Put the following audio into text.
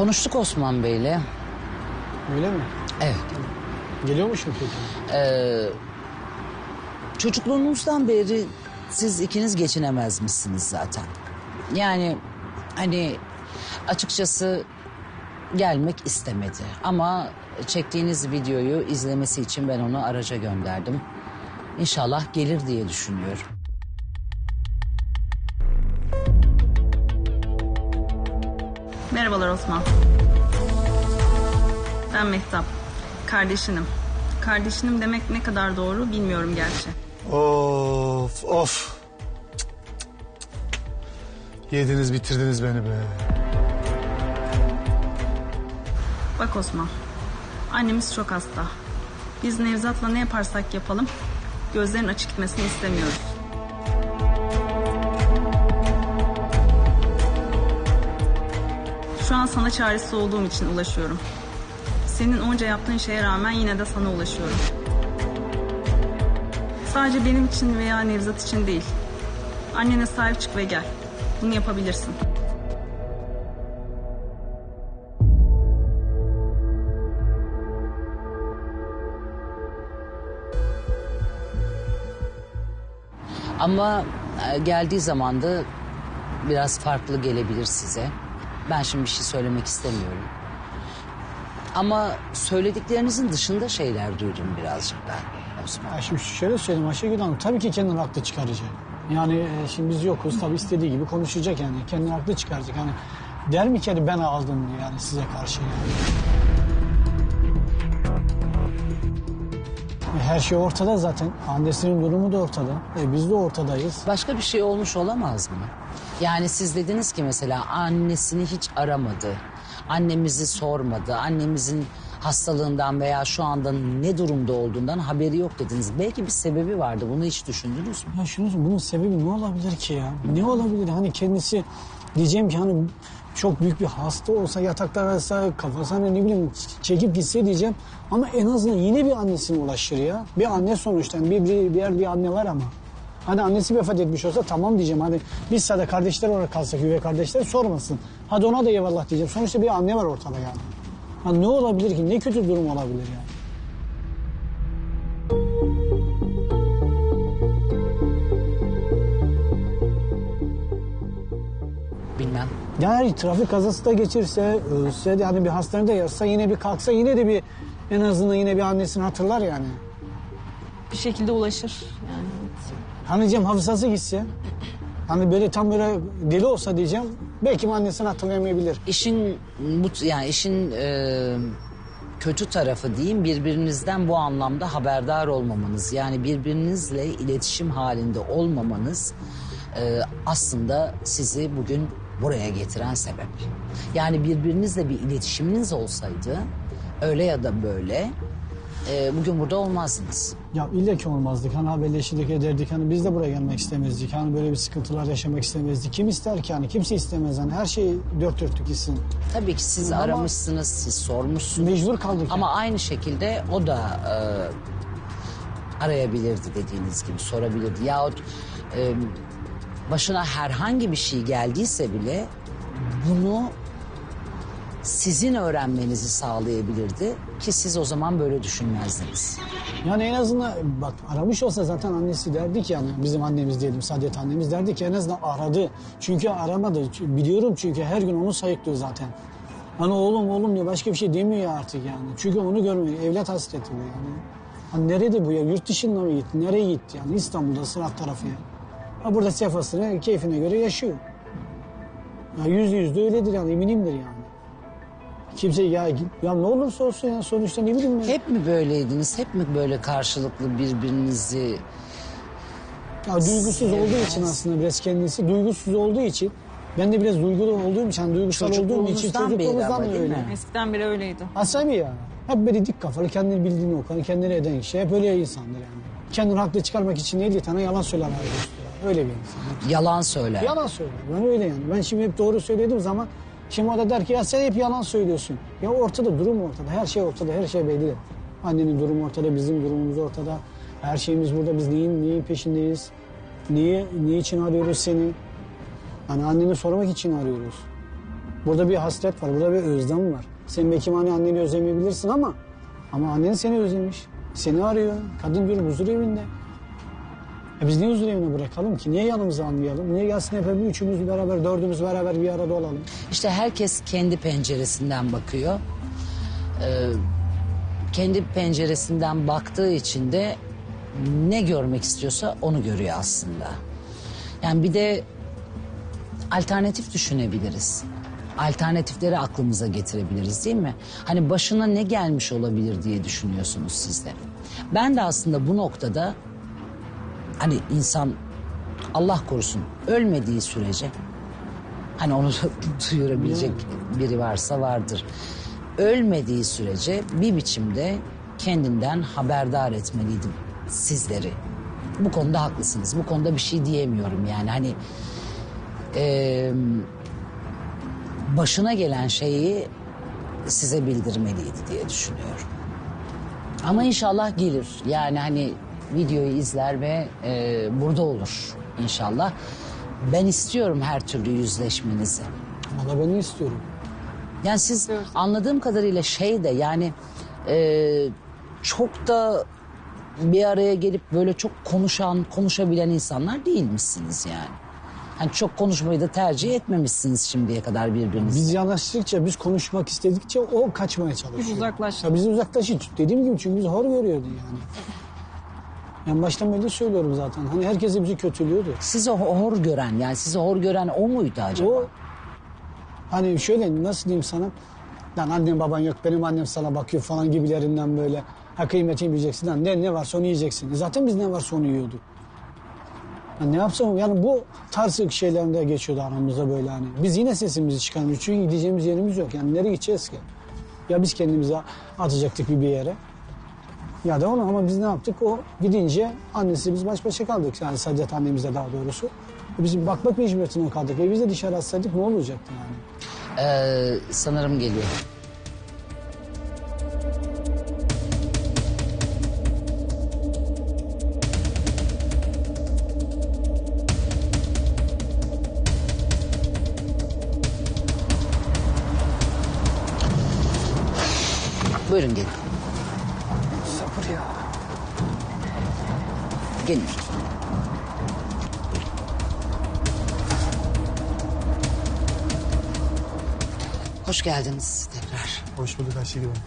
Konuştuk Osman Bey'le. Öyle mi? Evet. Geliyormuş mu peki? Ee, çocukluğunuzdan beri siz ikiniz geçinemezmişsiniz zaten. Yani hani açıkçası gelmek istemedi. Ama çektiğiniz videoyu izlemesi için ben onu araca gönderdim. İnşallah gelir diye düşünüyorum. Merhabalar Osman. Ben Mehtap. Kardeşinim. Kardeşinim demek ne kadar doğru bilmiyorum gerçi. Of of. Yediniz bitirdiniz beni be. Bak Osman. Annemiz çok hasta. Biz Nevzat'la ne yaparsak yapalım gözlerin açık gitmesini istemiyoruz. Şu an sana çaresiz olduğum için ulaşıyorum. Senin onca yaptığın şeye rağmen yine de sana ulaşıyorum. Sadece benim için veya Nevzat için değil. Annene sahip çık ve gel. Bunu yapabilirsin. Ama e, geldiği zaman da biraz farklı gelebilir size. Ben şimdi bir şey söylemek istemiyorum. Ama söylediklerinizin dışında şeyler duydum birazcık ben Osman. Ya şimdi şöyle söyleyeyim Ayşegül Hanım. Tabii ki kendini haklı çıkaracak. Yani e, şimdi biz yokuz tabii istediği gibi konuşacak yani. Kendini haklı çıkaracak. Yani der mi ki hani ben aldım yani size karşı yani. E, Her şey ortada zaten. Annesinin durumu da ortada. E, biz de ortadayız. Başka bir şey olmuş olamaz mı? Yani siz dediniz ki mesela annesini hiç aramadı. Annemizi sormadı. Annemizin hastalığından veya şu anda ne durumda olduğundan haberi yok dediniz. Belki bir sebebi vardı. Bunu hiç düşündünüz mü? Ya şunu bunun sebebi ne olabilir ki ya? Ne olabilir? Hani kendisi diyeceğim ki hani çok büyük bir hasta olsa yatakta arasa kafasına ne bileyim çekip gitse diyeceğim. Ama en azından yine bir annesine ulaşır ya. Bir anne sonuçta bir, bir, bir yer bir anne var ama. Hadi annesi vefat etmiş olsa tamam diyeceğim. Hadi biz sadece kardeşler olarak kalsak üvey kardeşler sormasın. Hadi ona da eyvallah diyeceğim. Sonuçta bir anne var ortada yani. Ha ne olabilir ki? Ne kötü durum olabilir yani? Bilmem. Yani trafik kazası da geçirse, ölse de hani bir hastanede yatsa yine bir kalksa yine de bir en azından yine bir annesini hatırlar yani. Bir şekilde ulaşır. Yani Hani hafızası gitse, hani böyle tam böyle deli olsa diyeceğim, belki annesini hatırlayamayabilir. İşin bu yani işin e, kötü tarafı diyeyim birbirinizden bu anlamda haberdar olmamanız. Yani birbirinizle iletişim halinde olmamanız e, aslında sizi bugün buraya getiren sebep. Yani birbirinizle bir iletişiminiz olsaydı öyle ya da böyle e, bugün burada olmazdınız. Ya illa ki olmazdık, hani haberleşirdik ederdik, hani biz de buraya gelmek istemezdik. Hani böyle bir sıkıntılar yaşamak istemezdik. Kim ister ki hani, kimse istemez hani her şey dört dörtlük gitsin. Tabii ki siz Ama- aramışsınız, siz sormuşsunuz. Mecbur kaldık. Ama aynı şekilde o da e, arayabilirdi dediğiniz gibi sorabilirdi. Yahut e, başına herhangi bir şey geldiyse bile bunu sizin öğrenmenizi sağlayabilirdi ki siz o zaman böyle düşünmezdiniz. Yani en azından bak aramış olsa zaten annesi derdi ki yani bizim annemiz diyelim Saadet annemiz derdi ki en azından aradı. Çünkü aramadı. Biliyorum çünkü her gün onu sayıklıyor zaten. Hani oğlum oğlum diye başka bir şey demiyor artık yani. Çünkü onu görmüyor. Evlat hasreti bu yani. Hani nerede bu ya? Yurt dışında mı gitti? Nereye gitti yani? İstanbul'da sırat tarafı ya. Ha burada sefasını keyfine göre yaşıyor. Ya yüzde yüz de öyledir yani eminimdir yani. Kimse ya, ya ne olursa olsun ya sonuçta ne bileyim ya. Hep mi böyleydiniz? Hep mi böyle karşılıklı birbirinizi Ya duygusuz olduğu için aslında biraz kendisi duygusuz olduğu için ben de biraz duygulu olduğum için, yani duygusal olduğum için Çocukluğunuzdan beri ama çocukluğumuzdan da değil öyle. mi? eskiden beri öyleydi. Asabi ya. Hep böyle dik kafalı, kendini bildiğini okan, kendini eden kişi. Hep öyle insandır yani. Kendini haklı çıkarmak için 50 tane yalan söyler ayrı Öyle bir insan. yalan söyler? Yalan söyler. Ben öyle yani. Ben şimdi hep doğru söylediğim zaman şimdi o da der ki ya sen hep yalan söylüyorsun. Ya ortada durum ortada. Her şey ortada. Her şey belli. Annenin durumu ortada. Bizim durumumuz ortada. Her şeyimiz burada. Biz neyin, neyin peşindeyiz? Niye, niye için arıyoruz seni? Hani anneni sormak için arıyoruz. Burada bir hasret var, burada bir özlem var. Sen belki hani anneni özlemeyebilirsin ama ama annen seni özlemiş. Seni arıyor. Kadın diyor huzur evinde. E biz niye huzur bırakalım ki? Niye yanımıza almayalım? Niye gelsin hep üçümüz beraber, dördümüz beraber bir arada olalım? İşte herkes kendi penceresinden bakıyor. Ee, kendi penceresinden baktığı için de ne görmek istiyorsa onu görüyor aslında. Yani bir de alternatif düşünebiliriz. Alternatifleri aklımıza getirebiliriz değil mi? Hani başına ne gelmiş olabilir diye düşünüyorsunuz siz de. Ben de aslında bu noktada hani insan Allah korusun ölmediği sürece Hani onu duyurabilecek biri varsa vardır. Ölmediği sürece bir biçimde kendinden haberdar etmeliydim sizleri. Bu konuda haklısınız. Bu konuda bir şey diyemiyorum yani. Hani eee, başına gelen şeyi size bildirmeliydi diye düşünüyorum. Ama inşallah gelir. Yani hani videoyu izler ve e, burada olur inşallah. Ben istiyorum her türlü yüzleşmenizi. Valla ben ne istiyorum? Yani siz anladığım kadarıyla şey de yani e, çok da bir araya gelip böyle çok konuşan, konuşabilen insanlar değilmişsiniz yani. Hani çok konuşmayı da tercih etmemişsiniz şimdiye kadar birbirinize. Biz yanaştıkça, biz konuşmak istedikçe o kaçmaya çalışıyor. Biz uzaklaştık. Ya biz uzaklaştık. Dediğim gibi çünkü biz hor görüyordu yani. En baştan beri söylüyorum zaten. Hani herkes bizi kötülüyordu. Sizi hor gören yani sizi hor gören o muydu acaba? O hani şöyle nasıl diyeyim sana? Lan annem baban yok benim annem sana bakıyor falan gibilerinden böyle. Ha kıymetini bileceksin. Lan ne, ne varsa onu yiyeceksin. Zaten biz ne varsa onu yiyorduk. Ya ne yapsam yani bu tarz şeylerinde geçiyordu aramızda böyle hani. Biz yine sesimizi çıkarmıyoruz. Çünkü gideceğimiz yerimiz yok. Yani nereye gideceğiz ki? Ya biz kendimizi atacaktık bir, bir yere. Ya da onu ama biz ne yaptık? O gidince annesi biz baş başa kaldık. Yani Saadet annemizle daha doğrusu. Biz bakmak mecburiyetine kaldık. Ve biz de dışarı atsaydık ne olacaktı yani? Ee, sanırım geliyor. Buyurun gelin. Sabır ya. Gelin. Hoş geldiniz tekrar. Hoş bulduk Ayşegül Hanım.